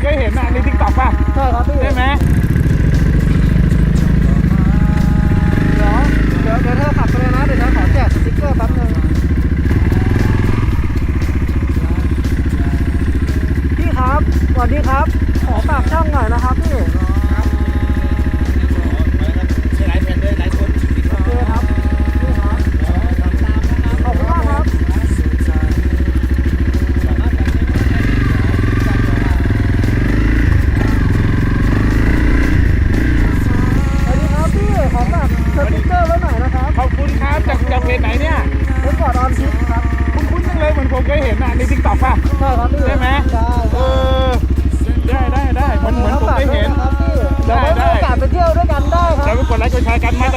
เคยเห็นอะในทิกตอกป่ะใช่ครับพี่ ใช่ไหมเดี๋ยวเดี๋ยวเธอขับไปเลยนะ เดี๋ยวฉันขอแจกสติ๊กเกอร์แป๊บนึงพี่ครับสวัสดีครับ ช่ครับพี่ได้ไหมได้อได้ได้ได้มันเหมือนผมได้เห็น ได้ได้ โอกาสไปเที่ยวด้วยกันได้ครับ แล้วก็กดไลค์กดแชร์กันมาต